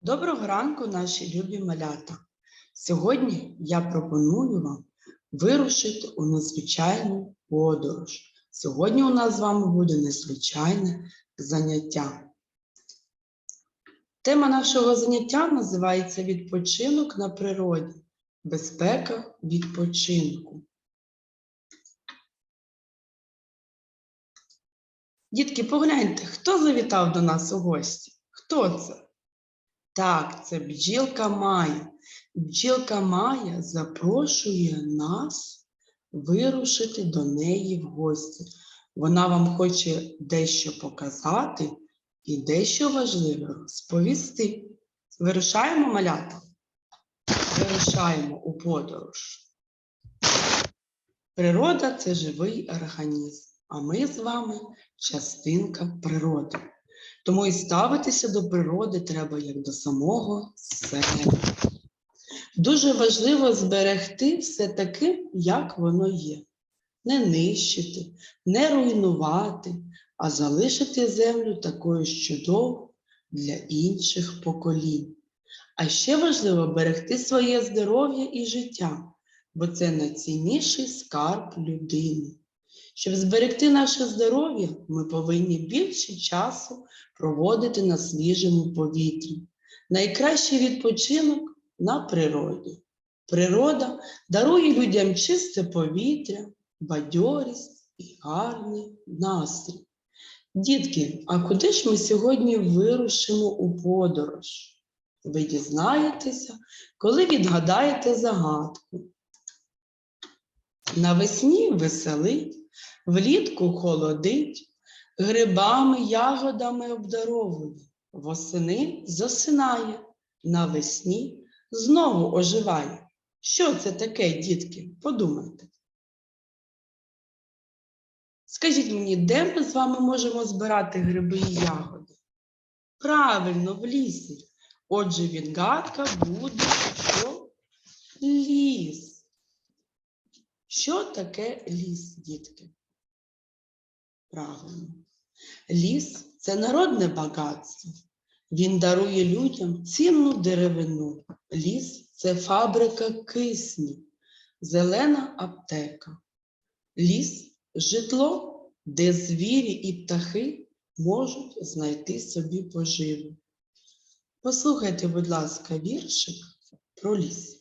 Доброго ранку, наші любі малята. Сьогодні я пропоную вам вирушити у незвичайну подорож. Сьогодні у нас з вами буде незвичайне заняття. Тема нашого заняття називається Відпочинок на природі. Безпека відпочинку. Дітки, погляньте, хто завітав до нас у гості? Хто це? Так, це бджілка Майя. Бджілка Майя запрошує нас вирушити до неї в гості. Вона вам хоче дещо показати і дещо важливе розповісти. Вирушаємо малята? Вирушаємо у подорож. Природа це живий організм, а ми з вами частинка природи. Тому і ставитися до природи треба як до самого себе. Дуже важливо зберегти все таким, як воно є. Не нищити, не руйнувати, а залишити землю такою чудовою для інших поколінь. А ще важливо берегти своє здоров'я і життя, бо це найцінніший скарб людини. Щоб зберегти наше здоров'я, ми повинні більше часу проводити на свіжому повітрі. Найкращий відпочинок на природі. Природа дарує людям чисте повітря, бадьорість і гарний настрій. Дітки, а куди ж ми сьогодні вирушимо у подорож? Ви дізнаєтеся, коли відгадаєте загадку. Навесні веселить, влітку холодить, грибами, ягодами обдаровує, восени засинає, навесні знову оживає. Що це таке, дітки? Подумайте. Скажіть мені, де ми з вами можемо збирати гриби і ягоди? Правильно, в лісі. Отже, відгадка буде що? Ліс. Що таке ліс, дітки? Правильно. Ліс це народне багатство. Він дарує людям цінну деревину. Ліс це фабрика кисню, зелена аптека. Ліс житло, де звірі і птахи можуть знайти собі поживу. Послухайте, будь ласка, віршик про ліс.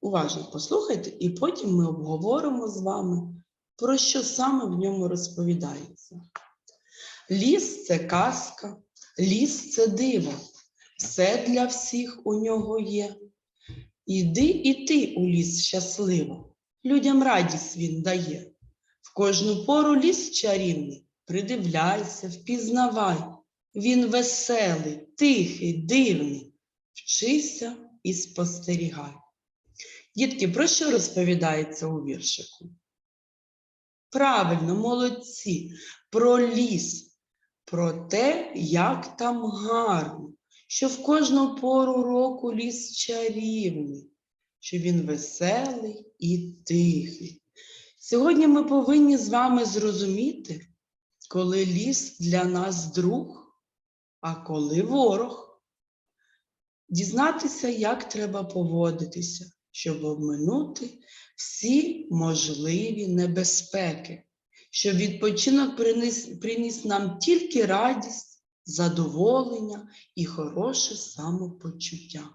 Уважно послухайте, і потім ми обговоримо з вами, про що саме в ньому розповідається. Ліс це казка, ліс це диво, все для всіх у нього є. Іди і ти у ліс щасливо, людям радість він дає. В кожну пору ліс чарівний, придивляйся, впізнавай. Він веселий, тихий, дивний. Вчися і спостерігай. Дітки, про що розповідається у віршику? Правильно, молодці, про ліс, про те, як там гарно, що в кожну пору року ліс чарівний, що він веселий і тихий. Сьогодні ми повинні з вами зрозуміти, коли ліс для нас друг, а коли ворог. Дізнатися, як треба поводитися, щоб обминути всі можливі небезпеки, щоб відпочинок приніс, приніс нам тільки радість, задоволення і хороше самопочуття.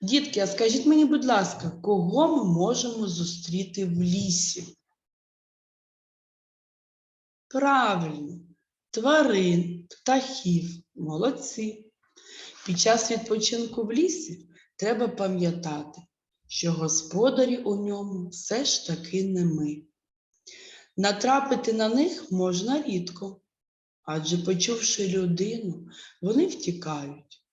Дітки, а скажіть мені, будь ласка, кого ми можемо зустріти в лісі? Правильно, тварин, птахів, молодці. Під час відпочинку в лісі треба пам'ятати, що господарі у ньому все ж таки не ми. Натрапити на них можна рідко, адже почувши людину, вони втікають.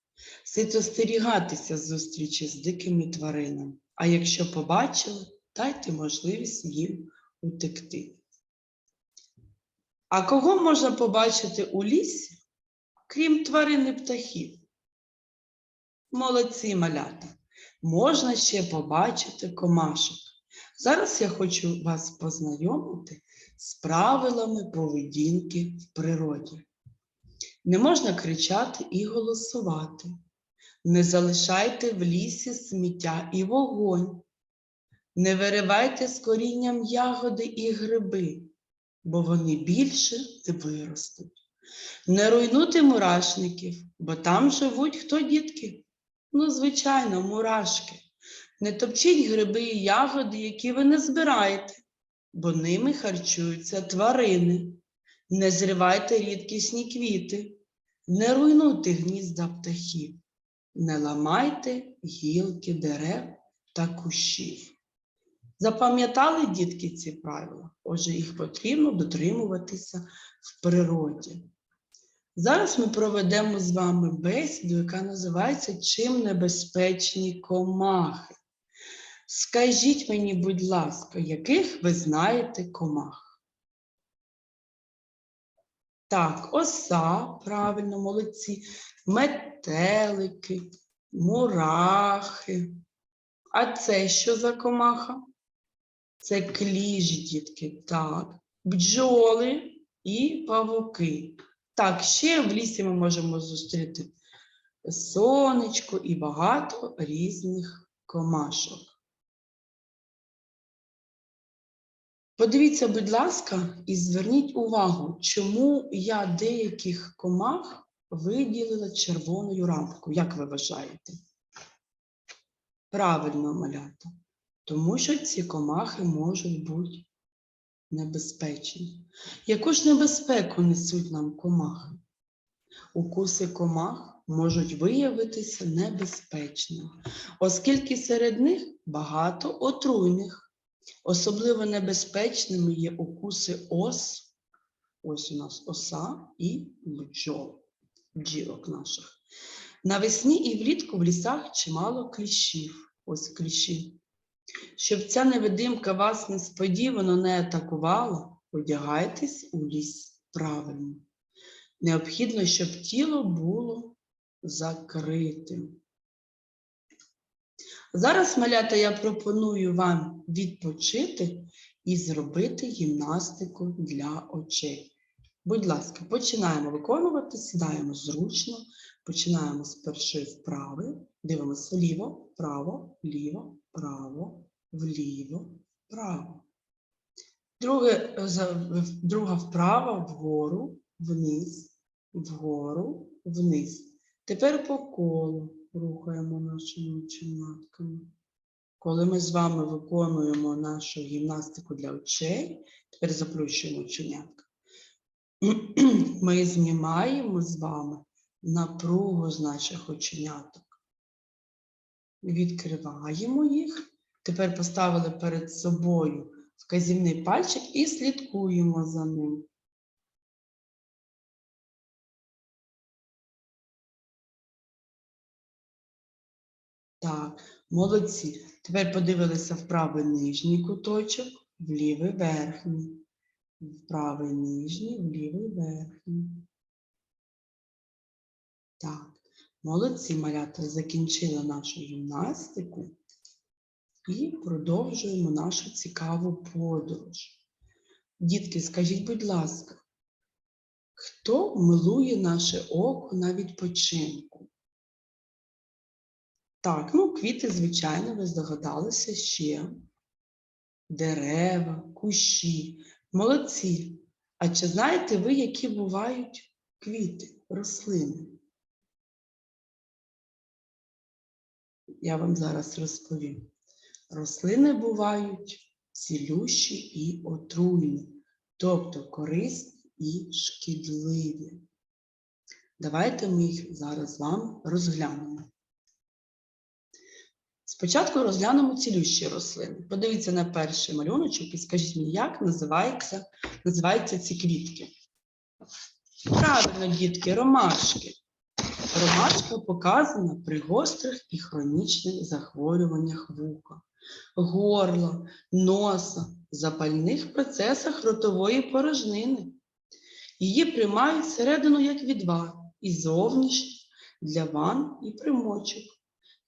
Слід остерігатися зустрічі з дикими тваринами, а якщо побачили, дайте можливість їм утекти. А кого можна побачити у лісі, крім тварин і птахів? Молодці малята! Можна ще побачити комашок. Зараз я хочу вас познайомити з правилами поведінки в природі. Не можна кричати і голосувати. Не залишайте в лісі сміття і вогонь. Не виривайте з корінням ягоди і гриби, бо вони більше не виростуть. Не руйнуйте мурашників, бо там живуть хто дітки? Ну, звичайно, мурашки. Не топчіть гриби і ягоди, які ви не збираєте, бо ними харчуються тварини. Не зривайте рідкісні квіти, не руйнуйте гнізда птахів, не ламайте гілки дерев та кущів. Запам'ятали дітки ці правила? Отже, їх потрібно дотримуватися в природі. Зараз ми проведемо з вами бесіду, яка називається Чим небезпечні комахи. Скажіть мені, будь ласка, яких ви знаєте комах? Так, оса, правильно, молодці, метелики, мурахи. А це що за комаха? Це кліж, дітки, так. Бджоли і павуки. Так, ще в лісі ми можемо зустріти сонечко і багато різних комашок. Подивіться, будь ласка, і зверніть увагу, чому я деяких комах виділила червоною рамкою. Як ви вважаєте? Правильно, малята. Тому що ці комахи можуть бути небезпечні. Яку ж небезпеку несуть нам комахи? Укуси комах можуть виявитися небезпечними, оскільки серед них багато отруйних. Особливо небезпечними є укуси ос, ось у нас оса і бджол, бджілок наших. Навесні і влітку в лісах чимало кліщів. Ось кліщі. Щоб ця невидимка вас несподівано не атакувала, одягайтесь у ліс правильно. Необхідно, щоб тіло було закритим. Зараз, малята, я пропоную вам відпочити і зробити гімнастику для очей. Будь ласка, починаємо виконувати, сідаємо зручно, починаємо з першої вправи, дивимося вліво, вправо, ліво, право, вліво, вправо. Друге, е, друга вправа вгору, вниз, вгору, вниз. Тепер по колу рухаємо нашими оченятками. Коли ми з вами виконуємо нашу гімнастику для очей, тепер заплющуємо оченятка. Ми знімаємо з вами напругу з наших оченяток. Відкриваємо їх. Тепер поставили перед собою вказівний пальчик і слідкуємо за ним. Так, молодці. Тепер подивилися в правий нижній куточок, в лівий верхній. В правий нижній, в лівий верхній. Так, молодці малята закінчили нашу гімнастику і продовжуємо нашу цікаву подорож. Дітки, скажіть, будь ласка, хто милує наше око на відпочинку? Так, ну, квіти, звичайно, ви здогадалися ще. Дерева, кущі. Молодці. А чи знаєте ви, які бувають квіти, рослини? Я вам зараз розповім. Рослини бувають цілющі і отруйні, тобто корисні і шкідливі. Давайте ми їх зараз з вами розглянемо. Спочатку розглянемо цілющі рослини. Подивіться на перший малюночок і скажіть мені, як називаються, називаються ці квітки. Правильно, дітки, ромашки. Ромашка показана при гострих і хронічних захворюваннях вуха, горла, носа, запальних процесах ротової порожнини. Її приймають всередину як відвар і зовнішньо для ванн і примочок.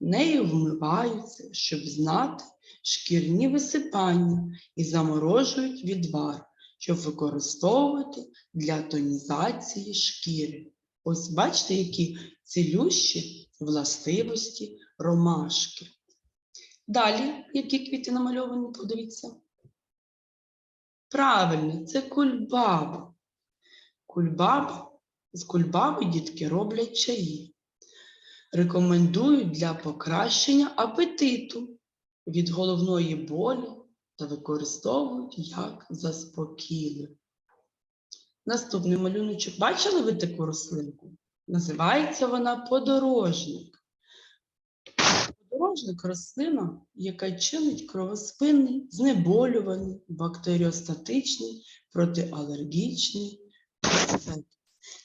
Нею вмиваються, щоб знати шкірні висипання і заморожують відвар, щоб використовувати для тонізації шкіри. Ось бачите, які цілющі властивості ромашки. Далі, які квіти намальовані, подивіться. Правильно, це кульбаба. Кульбаба, з кульбаби дітки роблять чаї. Рекомендують для покращення апетиту від головної болі та використовують як заспокійливе. Наступний малюночок. Бачили ви таку рослинку? Називається вона подорожник. Подорожник рослина, яка чинить кровоспинний, знеболюваний, бактеріостатичний, протиалергічний.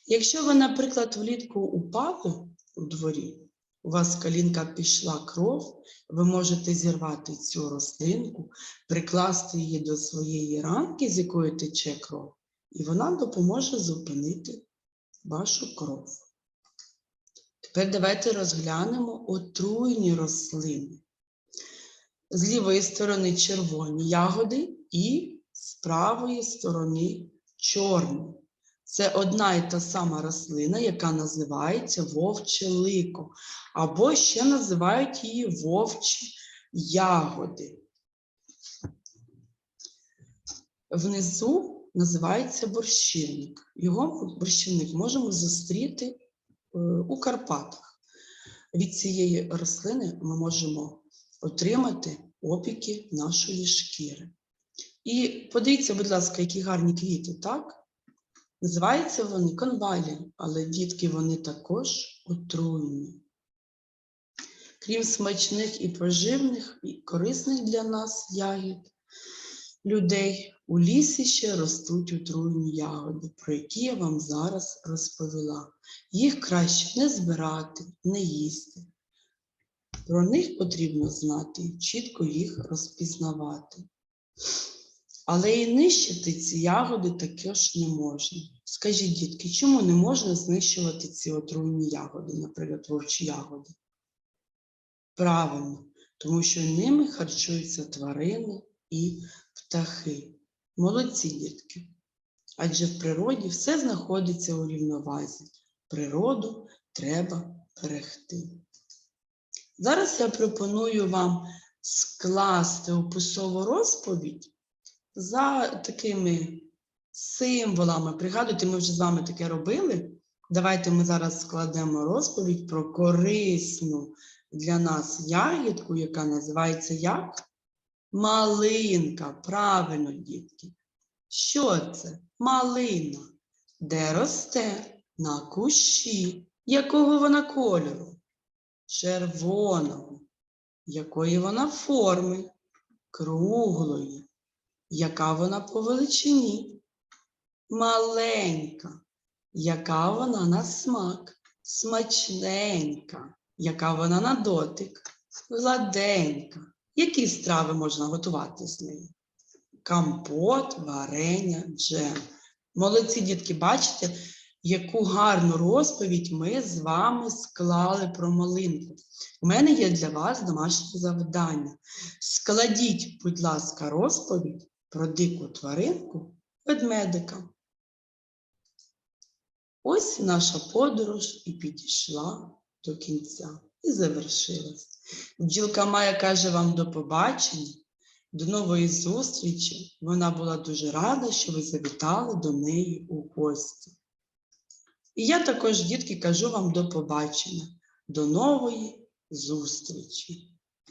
Якщо ви, наприклад, влітку упали у дворі, у вас з колінка пішла кров, ви можете зірвати цю рослинку, прикласти її до своєї ранки, з якої тече кров, і вона допоможе зупинити вашу кров. Тепер давайте розглянемо отруйні рослини. З лівої сторони червоні ягоди і з правої сторони чорні. Це одна і та сама рослина, яка називається вовче лико, або ще називають її вовчі ягоди. Внизу називається борщівник. Його борщівник можемо зустріти у Карпатах. Від цієї рослини ми можемо отримати опіки нашої шкіри. І подивіться, будь ласка, які гарні квіти, так? Називаються вони конвалі, але дітки вони також отруйні. Крім смачних і поживних, і корисних для нас ягід, людей, у лісі ще ростуть отруйні ягоди, про які я вам зараз розповіла. Їх краще не збирати, не їсти. Про них потрібно знати, чітко їх розпізнавати. Але і нищити ці ягоди також не можна. Скажіть, дітки, чому не можна знищувати ці отруйні ягоди, наприклад, вовчі ягоди? Правильно, тому що ними харчуються тварини і птахи. Молодці дітки. Адже в природі все знаходиться у рівновазі. Природу треба берегти. Зараз я пропоную вам скласти описову розповідь за такими символами. Пригадуйте, ми вже з вами таке робили. Давайте ми зараз складемо розповідь про корисну для нас ягідку, яка називається як? Малинка. Правильно, дітки. Що це? Малина. Де росте? На кущі. Якого вона кольору? Червоного. Якої вона форми? Круглої. Яка вона по величині? Маленька. Яка вона на смак? Смачненька. Яка вона на дотик? Гладенька. Які страви можна готувати з нею? Компот, варення, джем. Молодці дітки, бачите, яку гарну розповідь ми з вами склали про малинку. У мене є для вас домашнє завдання. Складіть, будь ласка, розповідь про дику тваринку ведмедика. Ось наша подорож і підійшла до кінця і завершилась. Бджілка Майя каже вам до побачення, до нової зустрічі. Вона була дуже рада, що ви завітали до неї у гості. І я також, дітки, кажу вам до побачення, до нової зустрічі.